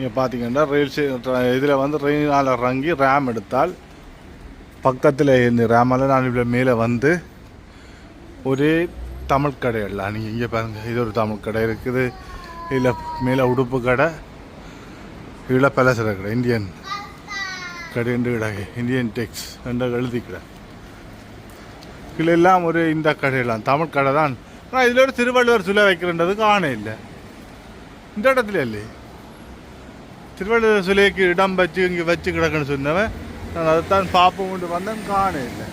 நீங்கள் பார்த்தீங்கன்னா ரயில் இதில் வந்து ரயிலால் இறங்கி ரேம் எடுத்தால் பக்கத்தில் இருந்து ரேமால் நான் இவ்வளோ மேலே வந்து ஒரே தமிழ் கடை எல்லாம் நீங்கள் இங்கே பாருங்கள் இது ஒரு தமிழ் கடை இருக்குது. இதில் மேலே உடுப்பு கடை இதில் பலசர கடை இந்தியன் கடை என்று கடை இந்தியன் டெக்ஸ் என்று எழுதி கடை இதில் எல்லாம் ஒரு இந்த கடையெல்லாம் தமிழ் கடை தான். ஆனால் இதில் ஒரு திருவள்ளுவர் சிலை வைக்கிறன்றது காண இல்லை. இந்த இடத்துல இல்லை திருவள்ளுவர் சிலைக்கு இடம் வச்சு இங்கே வச்சு கிடக்குன்னு சொன்னவன். நான் அதைத்தான் பார்ப்போம் கொண்டு வந்தேன் காண இல்லை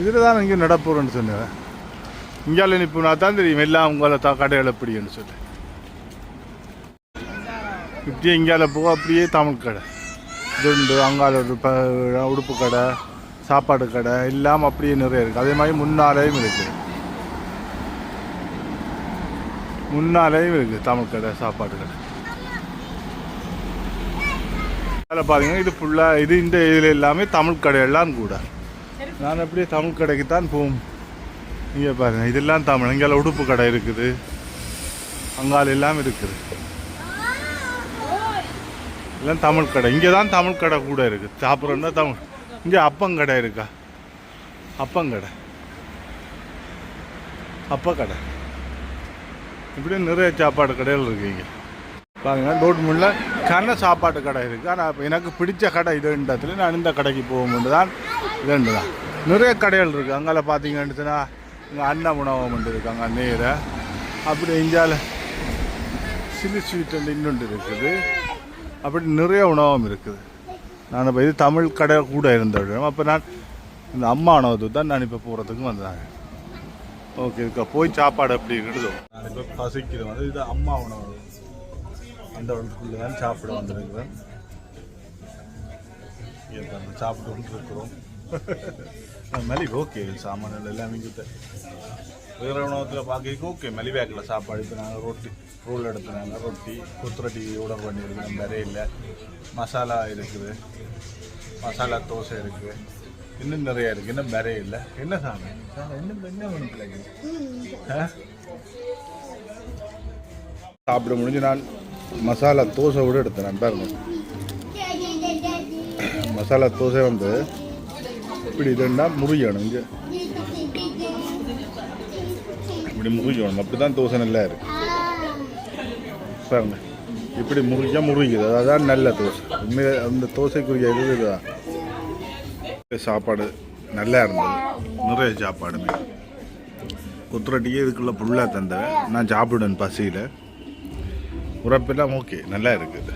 இதில் தான் இங்கே நடப்போறேன்னு சொன்னேன் இங்கால நான் தான் தெரியும் எல்லாம் உங்களை த கடையில் எப்படின்னு சொல்லி. இப்படியே இங்கால போக அப்படியே தமிழ் கடை. துண்டு அங்கால ப உடுப்பு கடை சாப்பாடு கடை எல்லாம் அப்படியே நிறைய இருக்குது அதே மாதிரி முன்னாலேயும் இருக்குது முன்னாலேயும் இருக்குது தமிழ் கடை சாப்பாடு கடை அதில் பார்த்தீங்கன்னா இது ஃபுல்லாக இது இந்த இதில் எல்லாமே தமிழ் கடையெல்லாம் கூட. நான் அப்படியே தமிழ் கடைக்கு தான் போகும். இங்கே பாருங்கள் இதெல்லாம் தமிழ். இங்கே உடுப்பு கடை இருக்குது. அங்கால் எல்லாம் இருக்குது. எல்லாம் தமிழ் கடை. இங்கே தான் தமிழ் கடை கூட இருக்குது சாப்பிட்றோன்னா தமிழ். இங்கே அப்பங்கடை இருக்கா? அப்பங்கடை அப்பக்கடை இப்படி நிறைய சாப்பாடு கடைகள் இருக்குங்க பாருங்க டோட்முண்டில் கன சாப்பாட்டு கடை இருக்குது ஆனால் இப்போ எனக்கு பிடிச்ச கடை இதுன்றதுல நான் இந்த கடைக்கு போகும்போது தான் இதுண்டு தான் நிறைய கடைகள் இருக்குது அங்கே பார்த்தீங்கன்னு சொன்னால் இங்கே அன்ன உணவகம் ஒன்று இருக்குது அங்கே அப்படி இந்தியாவில் சில்லி ஸ்வீட் இன்னொன்று இருக்குது. அப்படி நிறைய உணவகம் இருக்குது. நான் இப்போ இது தமிழ் கடை கூட இருந்த அப்போ நான் இந்த அம்மா உணவத்துக்கு தான் நான் இப்போ போகிறதுக்கு வந்தேன். ஓகே இதுக்கு போய் சாப்பாடு அப்படி இருக்குது? நான் இப்போ பசிக்கிறது வந்து இது அம்மா உணவு. அந்த இடத்துக்குள்ள தான் சாப்பிட வந்திருக்கிறேன். சாப்பிட்டு வந்துருக்குறோம் மலிவு ஓகே சாமான்கள் எல்லாமே கிட்ட வேற உணவத்தில் பார்க்க ஓகே. மலிவேக்கில் சாப்பாடு இப்போ நாங்கள் ரொட்டி ரோல் எடுத்துனாங்க. ரொட்டி குத்துரட்டி ஆர்டர் பண்ணியிருக்கோம் நிறைய மசாலா இருக்குது. மசாலா தோசை இருக்குது. இன்னும் நிறைய இருக்குது இன்னும் நிறைய இல்லை. என்ன சாமி? இன்னும் என்ன பிள்ளைங்க சாப்பிட முடிஞ்சு நான் மசாலா தோசை கூட எடுத்தேன் பாருங்க மசாலா தோசை வந்து இப்படி இதுன்னா முறியணும் இங்கே. இப்படி முறியணும் அப்படி தான் தோசை நல்லா இருக்கு. பாருங்க. இப்படி முறிஞ்சா முறிக்குது அதான் நல்ல தோசை. உண்மையாக அந்த தோசைக்குரிய இது இதுதான். சாப்பாடு நல்லா இருந்தது. நிறைய சாப்பாடுமே குத்துரட்டியே இதுக்குள்ளே ஃபுல்லாக தந்தேன் நான் சாப்பிடுவேன் பசியில். உரப்பெல்லாம் ஓகே நல்லா இருக்குது.